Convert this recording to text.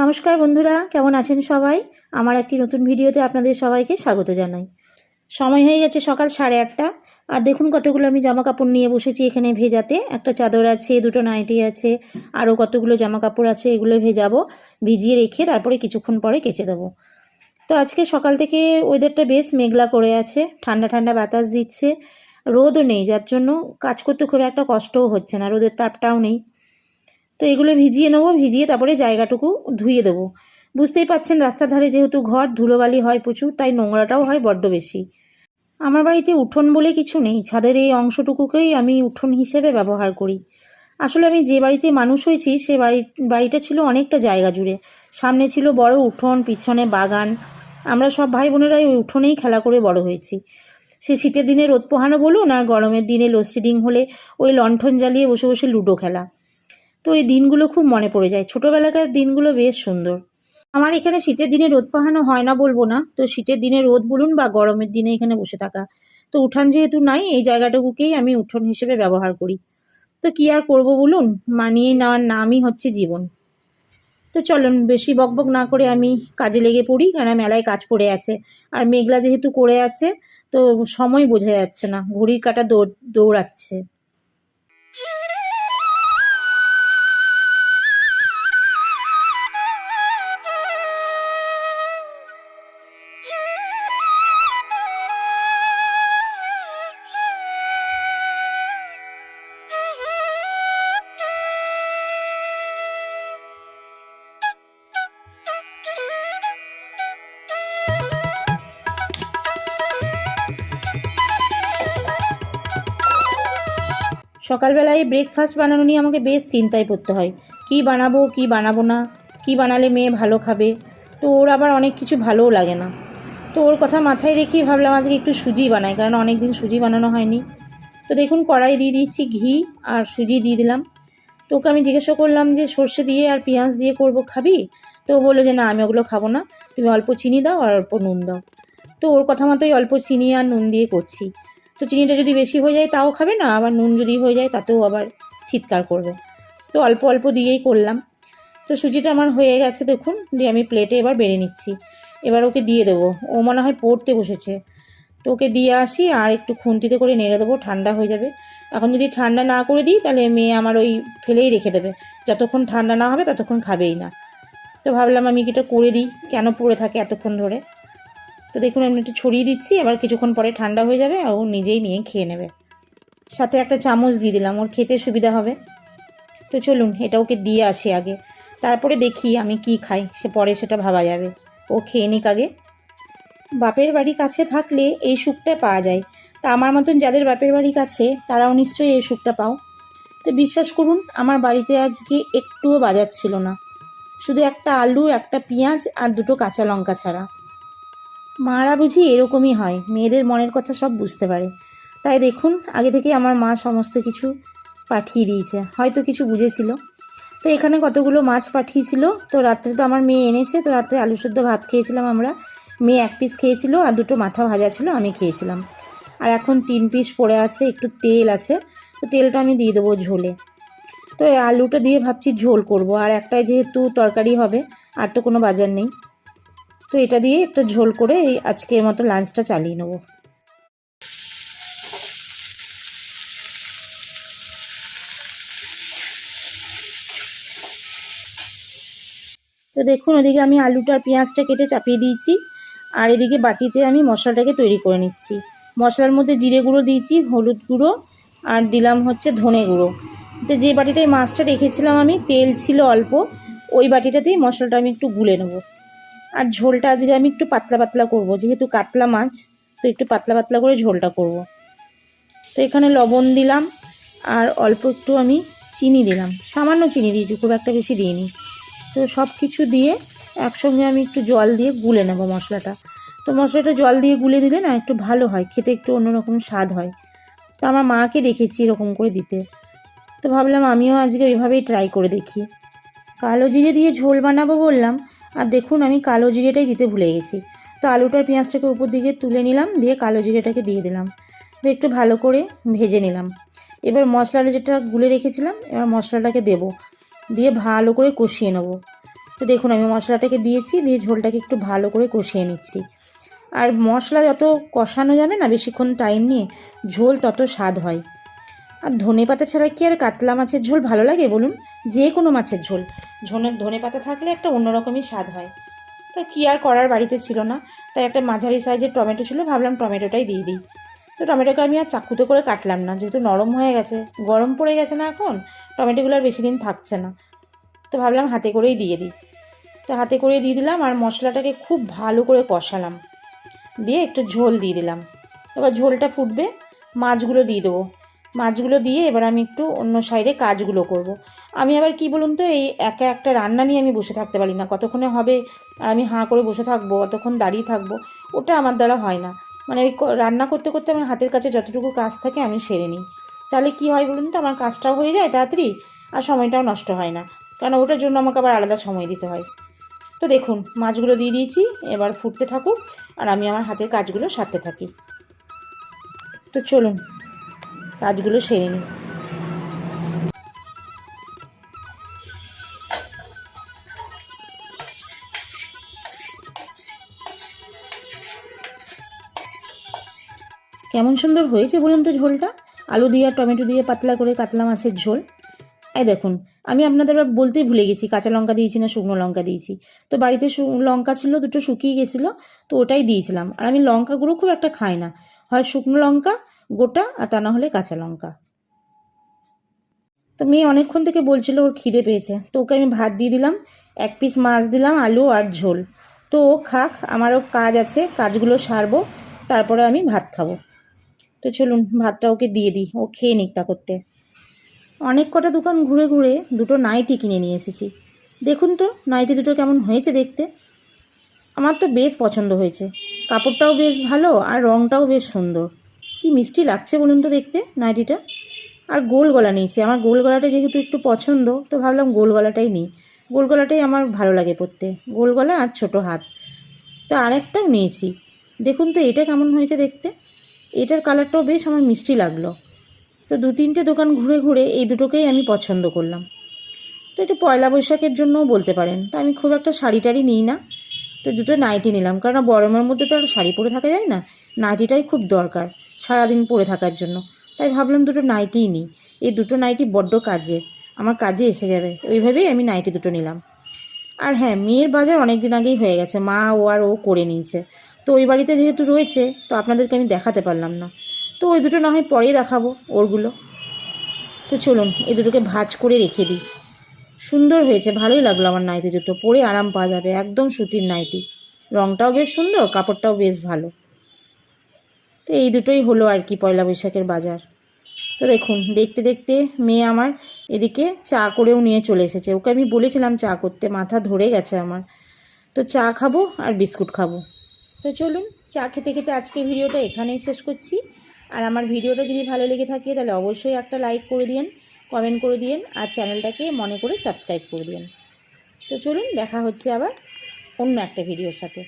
নমস্কার বন্ধুরা, কেমন আছেন সবাই? আমার একটি নতুন ভিডিওতে আপনাদের সবাইকে স্বাগত জানাই। সময় হয়ে গেছে সকাল সাড়ে আটটা। আর দেখুন কতগুলো আমি জামা কাপড় নিয়ে বসেছি এখানে ভেজাতে। একটা চাদর আছে, দুটো নাইটি আছে, আরও কতগুলো জামা কাপড় আছে এগুলো ভেজাবো, ভিজিয়ে রেখে তারপরে কিছুক্ষণ পরে কেচে দেবো। তো আজকে সকাল থেকে ওয়েদারটা বেশ মেঘলা করে আছে, ঠান্ডা ঠান্ডা বাতাস দিচ্ছে, রোদও নেই, যার জন্য কাজ করতে খুব একটা কষ্টও হচ্ছে না, রোদের তাপটাও নেই। তো এগুলো ভিজিয়ে নেব, ভিজিয়ে তারপরে জায়গাটুকু ধুয়ে দেবো। বুঝতেই পাচ্ছেন রাস্তার ধারে যেহেতু ঘর, ধুলোবালি হয় প্রচুর, তাই নোংরাটাও হয় বড্ড বেশি। আমার বাড়িতে উঠোন বলে কিছু নেই, ছাদের এই অংশটুকুকেই আমি উঠোন হিসেবে ব্যবহার করি। আসলে আমি যে বাড়িতে মানুষ হয়েছি, সে বাড়ি বাড়িটা ছিল অনেকটা জায়গা জুড়ে। সামনে ছিল বড় উঠোন, পিছনে বাগান। আমরা সব ভাই বোনেরাই ওই উঠোনেই খেলা করে বড় হয়েছি। সে শীতের দিনে রোদ পোহানো বলুন, আর গরমের দিনে লোডশেডিং হলে ওই লণ্ঠন জ্বালিয়ে বসে বসে লুডো খেলা। তো এই দিনগুলো খুব মনে পড়ে যায়। ছোটোবেলাকার দিনগুলো বেশ সুন্দর। আমার এখানে শীতের দিনে রোদ পাহানো হয় না বলব না। তো শীতের দিনে রোদ বলুন বা গরমের দিনে এখানে বসে থাকা। তো উঠান যেহেতু নাই, এই জায়গাটুকুকেই আমি উঠোন হিসেবে ব্যবহার করি। তো কি আর করব বলুন? মানিয়ে নেওয়ার নামই হচ্ছে জীবন। তো চলুন, বেশি বকবক না করে আমি কাজে লেগে পড়ি কারণ মেলায় কাজ পড়ে আছে। আর মেঘলা যেহেতু করে আছে, তো সময় বোঝা যাচ্ছে না। ঘড়ির কাটা দৌড়, দৌড়াচ্ছে। সকালবেলায় ব্রেকফাস্ট বানানো নিয়ে আমাকে বেশ চিন্তায় পড়তে হয়। কি বানাবো কি বানাবো না, কি বানালে মেয়ে ভালো খাবে? তো ওর আবার অনেক কিছু ভালোও লাগে না। তো ওর কথা মাথায় রেখেই ভাবলাম আজকে একটু সুজি বানাই, কারণ অনেক দিন সুজি বানানো হয়নি। তো দেখুন, কড়াই দিয়ে দিয়েছি ঘি আর সুজি দিয়ে দিলাম। তো ওকে আমি জিজ্ঞাসা করলাম যে, সর্ষে দিয়ে আর পেঁয়াজ দিয়ে করব, খাবি? তো ও বলল যে, না, আমি ওগুলো খাব না। তুমি অল্প চিনি দাও আর অল্প নুন দাও। তো ওর কথা মতোই অল্প চিনি আর নুন দিয়ে করছি। তো চিনিটা যদি বেশি হয়ে যায় তাও খাবে না, আবার নুন যদি হয়ে যায় তাতেও আবার চিৎকার করবে। তো অল্প অল্প দিয়েই করলাম। তো সুজিটা আমার হয়ে গেছে দেখুন, দিয়ে আমি প্লেটে এবার বেড়ে নিচ্ছি। এবার ওকে দিয়ে দেবো। ও মনে হয় পড়তে বসেছে। তো ওকে দিয়ে আসি, আর একটু খুন্তিতে করে নেড়ে দেবো, ঠান্ডা হয়ে যাবে। এখন যদি ঠান্ডা না করে দিই, তাহলে মেয়ে আমার ওই ফেলেই রেখে দেবে। যতক্ষণ ঠান্ডা না হবে, ততক্ষণ খাবেই না। তো ভাবলাম আমি এটা করে দিই, কেন পড়ে থাকে এতক্ষণ ধরে। তো দেখুন, আমি একটু ছড়িয়ে দিচ্ছি, এবার কিছুক্ষণ পরে ঠান্ডা হয়ে যাবে ও নিজেই নিয়ে খেয়ে নেবে। সাথে একটা চামচ দিয়ে দিলাম, ওর খেতে সুবিধা হবে। তো চলুন, এটা ওকে দিয়ে আসি আগে। তারপরে দেখি আমি কি খাই, সে পরে সেটা ভাবা যাবে। ও খেয়ে নিক আগে। বাপের বাড়ি কাছে থাকলে এই সুখটা পাওয়া যায়। তা আমার মতন যাদের বাপের বাড়ি কাছে, তারাও নিশ্চয়ই এই সুখটা পাও। তো বিশ্বাস করুন, আমার বাড়িতে আজকে একটুও বাজার ছিল না। শুধু একটা আলু, একটা পেঁয়াজ আর দুটো কাঁচা লঙ্কা ছাড়া। মারা বুঝি এরকমই হয়। মেয়েদের মনের কথা সব বুঝতে পারে। তাই দেখুন, আগে থেকে আমার মা সমস্ত কিছু পাঠিয়ে দিয়েছে। হয়তো কিছু বুঝেছিল। তো এখানে কতগুলো মাছ পাঠিয়েছিল? তো রাত্রে তো আমার মেয়ে এনেছে। তো রাত্রে আলু সেদ্ধ ভাত খেয়েছিলাম আমরা। মেয়ে এক পিস খেয়েছিল আর দুটো মাথা ভাজা ছিল, আমি খেয়েছিলাম। আর এখন তিন পিস পড়ে আছে, একটু তেল আছে। তো তেলটা আমি দিয়ে দেবো ঝোলে। তো আলুটা দিয়ে ভাবছি ঝোল করব। আর একটাই যেহেতু তরকারি হবে, আর তো কোনো বাজার নেই। তো এটা দিয়ে একটা ঝোল করে এই আজকের মতো লাঞ্চটা চালিয়ে নেব। তো দেখুন, ওদিকে আমি আলুটা আর পেঁয়াজটা কেটে চাপিয়ে দিয়েছি। আর এদিকে বাটিতে আমি মশলাটাকে তৈরি করে নিচ্ছি। মশলার মধ্যে জিরে গুঁড়ো দিয়েছি, হলুদ গুঁড়ো, আর দিলাম হচ্ছে ধনে গুঁড়ো। তো যে বাটিটায় মাছটা রেখেছিলাম আমি, তেল ছিল অল্প, ওই বাটিটাতেই মশলাটা আমি একটু গুলে নেব। আর ঝোলটা আজকে আমি একটু পাতলা পাতলা করব। যেহেতু কাতলা মাছ, তো একটু পাতলা পাতলা করে ঝোলটা করব। তো এখানে লবণ দিলাম আর অল্প একটু আমি চিনি দিলাম। সামান্য চিনি দিয়েছি, খুব একটা বেশি দিইনি। তো সব কিছু দিয়ে একসঙ্গে আমি একটু জল দিয়ে গুলে নেব মশলাটা। তো মশলাটা জল দিয়ে গুলে দিলে না একটু ভালো হয়, খেতে একটু অন্যরকম স্বাদ হয়। তো আমার মাকে দেখেছি এরকম করে দিতে। তো ভাবলাম আমিও আজকে ওইভাবেই ট্রাই করে দেখি। কালো জিরে দিয়ে ঝোল বানাবো বললাম আর দেখুন, আমি কালো জিরেটাই দিতে ভুলে গেছি। তো আলুটার পেঁয়াজটাকে উপর দিকে তুলে নিলাম, দিয়ে কালো জিরেটাকে দিয়ে দিলাম। তো একটু ভালো করে ভেজে নিলাম। এবার মশলাটা যেটা গুলে রেখেছিলাম, এবার মশলাটাকে দেব। দিয়ে ভালো করে কষিয়ে নেব। তো দেখুন, আমি মশলাটাকে দিয়েছি, দিয়ে ঝোলটাকে একটু ভালো করে কষিয়ে নিচ্ছি। আর মশলা যত কষানো যাবে না, বেশিক্ষণ টাইম নিয়ে ঝোল তত স্বাদ হয়। আর ধনে পাতা ছাড়া কি আর কাতলা মাছের ঝোল ভালো লাগে বলুন? যে কোনো মাছের ঝোল। ঝোনে ধনে পাতা থাকলে একটা অন্যরকমই স্বাদ হয়। তা কী আর করার বাড়িতে ছিল না। তাই একটা মাঝারি সাইজের টমেটো ছিল, ভাবলাম টমেটোটাই দিয়ে দিই। তো টমেটোকে আমি আর চাকুতে করে কাটলাম না, যেহেতু নরম হয়ে গেছে, গরম পড়ে গেছে না এখন, টমেটোগুলো আর বেশি দিন থাকছে না। তো ভাবলাম হাতে করেই দিয়ে দিই। তো হাতে করে দিয়ে দিলাম আর মশলাটাকে খুব ভালো করে কষালাম। দিয়ে একটু ঝোল দিয়ে দিলাম। এবার ঝোলটা ফুটবে, মাছগুলো দিয়ে দেবো। মাছগুলো দিয়ে এবার আমি একটু অন্য সাইডে কাজগুলো করব। আমি আবার কি বলুন তো, এই একা একটা রান্না নিয়ে আমি বসে থাকতে পারি না। কতক্ষণে হবে আর আমি হাঁ করে বসে থাকব, অতক্ষণ দাঁড়িয়ে থাকব, ওটা আমার দ্বারা হয় না। মানে ওই রান্না করতে করতে আমার হাতের কাছে যতটুকু কাজ থাকে আমি সেরে নিই। তাহলে কি হয় বলুন তো, আমার কাজটাও হয়ে যায় তাড়াতাড়ি আর সময়টাও নষ্ট হয় না। কারণ ওটার জন্য আমাকে আবার আলাদা সময় দিতে হয়। তো দেখুন, মাছগুলো দিয়ে দিয়েছি, এবার ফুটতে থাকুক আর আমি আমার হাতের কাজগুলো সারতে থাকি। তো চলুন। কাজগুলো সেরে নিই কেমন সুন্দর হয়েছে বলুন তো ঝোলটা? আলু দিয়ে আর টমেটো দিয়ে পাতলা করে কাতলা মাছের ঝোল। এই দেখুন, আমি আপনাদের বলতেই ভুলে গেছি, কাঁচা লঙ্কা দিয়েছি না শুকনো লঙ্কা দিয়েছি। তো বাড়িতে লঙ্কা ছিল, দুটো শুকিয়ে গেছিল, তো ওটাই দিয়েছিলাম। আর আমি লঙ্কা গুঁড়ো খুব একটা খাই না। হয় শুকনো লঙ্কা গোটা আর তা না হলে কাঁচা লঙ্কা। তো মেয়ে অনেকক্ষণ থেকে বলছিল ওর খিদে পেয়েছে। তো ওকে আমি ভাত দিয়ে দিলাম, এক পিস মাছ দিলাম, আলু আর ঝোল। তো ও খাক আমারও কাজ আছে, কাজগুলো সারবো, তারপরে আমি ভাত খাব। তো চলুন, ভাতটা ওকে দিয়ে দিই, ও খেয়ে নিক তা করতে। অনেক কটা দোকান ঘুরে ঘুরে দুটো নাইটি কিনে নিয়ে এসেছি। দেখুন তো, নাইটি দুটো কেমন হয়েছে দেখতে। আমার তো বেশ পছন্দ হয়েছে। কাপড়টাও বেশ ভালো আর রঙটাও বেশ সুন্দর। কি মিষ্টি লাগছে বলুন তো দেখতে নাইটিটা? আর গোল গলা নিয়েছি। আমার গোল গলাটা যেহেতু একটু পছন্দ, তো ভাবলাম গোল গলাটাই নিই। গোল গলাটাই আমার ভালো লাগে পরতে। গোল গলা আর ছোটো হাত। তো আরেকটাও নিয়েছি। দেখুন তো এটা কেমন হয়েছে দেখতে। এটার কালারটাও বেশ আমার মিষ্টি লাগল। তো দু তিনটে দোকান ঘুরে ঘুরে এই দুটোকেই আমি পছন্দ করলাম। তো এটা পয়লা বৈশাখের জন্যও বলতে পারেন। তো আমি খুব একটা শাড়ি টাড়ি নিই না। তো দুটো নাইটি নিলাম। কারণ গরমের মধ্যে তো আর শাড়ি পরে থাকা যায় না। নাইটিটাই খুব দরকার। সারাদিন পরে থাকার জন্য। তাই ভাবলাম দুটো নাইটিই নিই। এই দুটো নাইটি বড্ড কাজে। আমার কাজে এসে যাবে। ওইভাবেই আমি নাইটি দুটো নিলাম। আর হ্যাঁ মেয়ের বাজার অনেক দিন আগেই হয়ে গেছে। মা ও আর ও করে নিয়েছে। তো ওই বাড়িতে যেহেতু রয়েছে, তো আপনাদেরকে আমি দেখাতে পারলাম না। তো ওই দুটো না হয় পরেই দেখাবো ওরগুলো। তো চলুন, এই দুটোকে ভাজ করে রেখে দিই। সুন্দর হয়েছে, ভালোই লাগল আমার নাইটি দুটো। পরে আরাম পাওয়া যাবে, একদম সুতির নাইটি রঙটাও বেশ সুন্দর, কাপড়টাও বেশ ভালো। তো এই দুটোই হলো আর কি পয়লা বৈশাখের বাজার। তো দেখুন, দেখতে দেখতে মেয়ে আমার এদিকে চা করেও নিয়ে চলে এসেছে। ওকে আমি বলেছিলাম চা করতে, মাথা ধরে গেছে আমার। তো চা খাব আর বিস্কুট খাব। তো চলুন, চা খেতে খেতে আজকে ভিডিওটা এখানেই শেষ করছি। আর আমার ভিডিওটা যদি ভালো লেগে থাকে, তাহলে অবশ্যই একটা লাইক করে দিন কমেন্ট করে দিন আর চ্যানেলটাকে মনে করে সাবস্ক্রাইব করে দিন তো চলুন, দেখা হচ্ছে আবার অন্য একটা ভিডিওর সাথে।